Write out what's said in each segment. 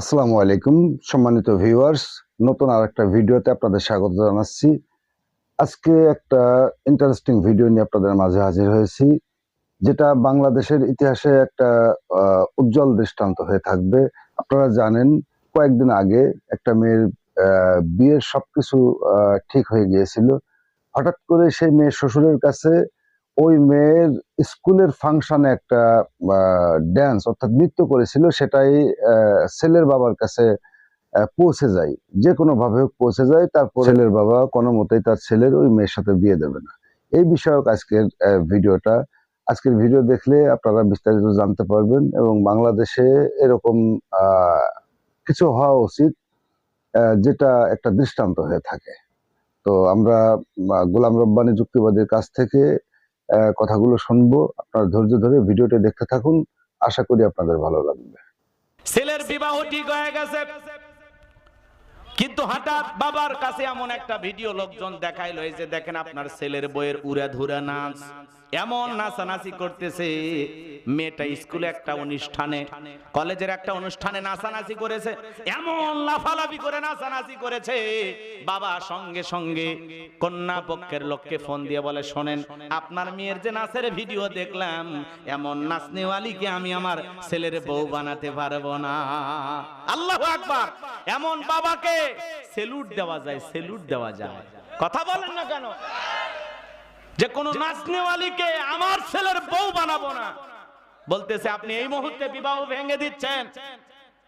আসসালামু আলাইকুম, সম্মানিত ভিউয়ার্স নতুন আর একটা ভিডিওতে আপনাদের স্বাগত জানাচ্ছি। আজকে একটা ইন্টারেস্টিং ভিডিও নিয়ে আপনাদের মাঝে হাজির হয়েছি, যেটা বাংলাদেশের ইতিহাসে একটা উজ্জ্বল দৃষ্টান্ত হয়ে থাকবে। আপনারা জানেন, কয়েকদিন আগে একটা মেয়ের বিয়ের সবকিছু ঠিক হয়ে গিয়েছিল। হঠাৎ করে সেই মেয়ের শ্বশুরের কাছে ওই মেয়ের স্কুলের ফাংশনে একটা ড্যান্স অর্থাৎ নৃত্য করেছিল সেটাই ছেলের বাবার কাছে পৌঁছে যায়। যে কোনো ভাবে হোক পৌঁছে যায় তারপর ছেলের বাবা কোনো মতেই তার ছেলের ওই মেয়ের সাথে বিয়ে দেবে না। এই বিষয়ক আজকের ভিডিওটা। আজকের ভিডিও দেখলে আপনারা বিস্তারিত জানতে পারবেন এবং বাংলাদেশে এরকম কিছু হওয়া উচিত যেটা একটা দৃষ্টান্ত হয়ে থাকে। তো আমরা গোলাম রব্বানি যুক্তিবাদীর কাছ থেকে কথাগুলো শুনব। আপনারা ধৈর্য ধরে ভিডিওটা দেখতে থাকুন। আশা করি আপনাদের ভালো লাগবে। ছেলের বিবাহ ঠিক হয়ে গেছে। কিন্তু হঠাৎ বাবার কাছে এমন একটা ভিডিও লোকজন দেখাইলো, এই যে দেখেন আপনার ছেলের বইয়ের উড়ে ধুরা নাচ। এমন নাচানাচি করতেছে। মেয়েটা স্কুলে একটা অনুষ্ঠানে, কলেজের একটা অনুষ্ঠানে নাচানাচি করেছে। এমন লাফালাফি করে নাচানাচি করেছে। বাবা সঙ্গে সঙ্গে কন্যা পক্ষের লোককে ফোন দিয়ে বলে, শোনেন, আপনার মেয়ের যে নাচের ভিডিও দেখলাম, এমন নাচনেওয়ালিকে আমি আমার ছেলের বউ বানাতে পারব না। আল্লাহ আকবার। এমন বাবাকে সেলুট দেওয়া যায়, সেলুট দেওয়া যায়। কথা বলেন না কেন? যে কোন নাচনেওয়ালিকে আমার ছেলের বউ বানাবো না। বলতেছে, আপনি এই মুহূর্তে বিবাহ ভেঙে দিচ্ছেন।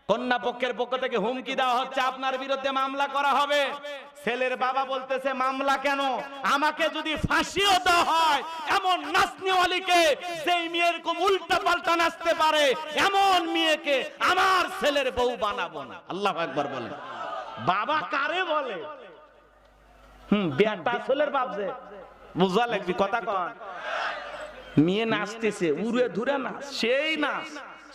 কন্যা পক্ষের পক্ষ থেকে হুমকি দেওয়া হচ্ছে, আপনার বিরুদ্ধে মামলা করা হবে। ছেলের বাবা বলতেছে, মামলা কেন? আমাকে যদি ফাঁসিও দেওয়া হয়, এমন নাচনিওয়ালিকে যেই মেয়ের কম উল্টা পাল্টা নাচতে পারে, এমন মেয়েকে আমার ছেলের বউ বানাবো না। আল্লাহ একবার বলে বাবা কারে বলে? হুম, বেটা ছেলের বাপ যে। বুঝা লাগবি, কথা কন। মেয়ে নাচতেছে, উড়ে ধুরে নাচ সেই নাচ।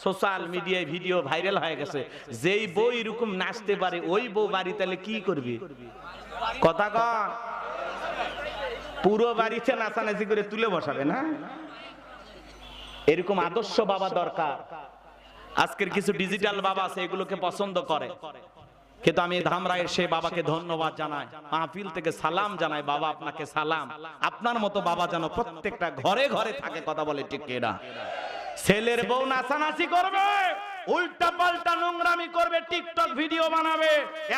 সোশ্যাল মিডিয়ায় ভিডিও ভাইরাল হয়ে গেছে। যেই বউ এরকম নাচতে পারে, ওই বউ বাড়ি তাহলে কি করবি? কথা কন। পুরো বাড়িতে নাচানাচি করে তুলে বসাবে না? এরকম আদর্শ বাবা দরকার। আজকের কিছু ডিজিটাল বাবা আছে, এগুলোকে পছন্দ করে। কিন্তু আমি ধামরায়ের সেই বাবাকে ধন্যবাদ জানাই, মাহফিল থেকে সালাম জানাই, বাবা আপনাকে সালাম। আপনার মতো বাবা যেন প্রত্যেকটা ঘরে ঘরে থাকে, কথা বলে ঠিক এরা ছেলের বউ নাচানাচি করবে উল্টা পাল্টা নোংরামি করবে, টিকটক ভিডিও বানাবে,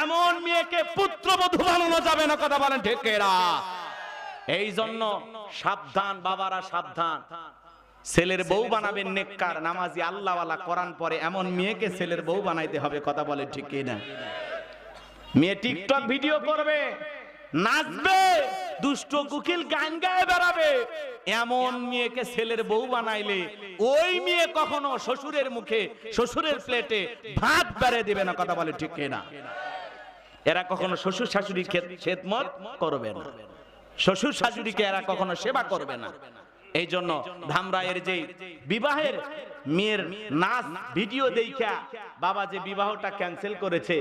এমন মেয়েকে পুত্রবধূ বানানো যাবে না, কথা বলেন ঠিক এরা এই জন্য সাবধান, বাবারা সাবধান। ছেলের বউ বানাবেন নেককার, নামাজি আল্লাহওয়ালা কোরআন পরে এমন মেয়েকে ছেলের বউ বানাইতে হবে, কথা বলে ঠিক না মেয়ে টিকটক ভিডিও করবে, নাচবে, দুষ্ট কুকিল গান গায়ে বেড়াবে। এমন মেয়েকে ছেলের বউ বানাইলে ওই মেয়ে কখনো শ্বশুরের মুখে, শ্বশুরের প্লেটে ভাত বেড়ে দেবে না, কথা বলে ঠিক না এরা কখনো শ্বশুর শাশুড়ি খেদমত করবে না। শ্বশুর শাশুড়িকে এরা কখনো সেবা করবে না। এই জন্য ধামরায়ের যে বিবাহের মেয়ের নাচ ভিডিও দেখা বাবা যে বিবাহটা ক্যান্সেল করেছে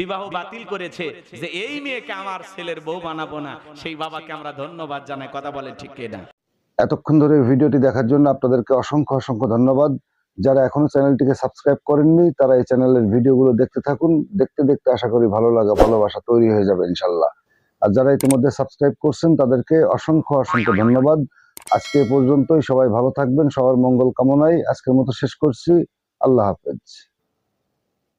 বিবাহ বাতিল করেছে যে এই মেয়েকে আমার ছেলের বউ বানাবো না সেই বাবাকে আমরা ধন্যবাদ জানাই কথা বলে ঠিক না এতক্ষণ ধরে ভিডিওটি দেখার জন্য আপনাদেরকে অসংখ্য অসংখ্য ধন্যবাদ। যারা এখনও চ্যানেলটিকে সাবস্ক্রাইব করেননি তারা এই চ্যানেলের ভিডিওগুলো দেখতে থাকুন। দেখতে দেখতে আশা করি ভালো লাগা ভালোবাসা তৈরি হয়ে যাবে ইনশাল্লাহ। আর যারা ইতিমধ্যে সাবস্ক্রাইব করছেন তাদেরকে অসংখ্য অসংখ্য ধন্যবাদ। আজকে পর্যন্তই। সবাই ভালো থাকবেন সবার মঙ্গল কামনায় আজকের মতো শেষ করছি। আল্লাহ হাফেজ।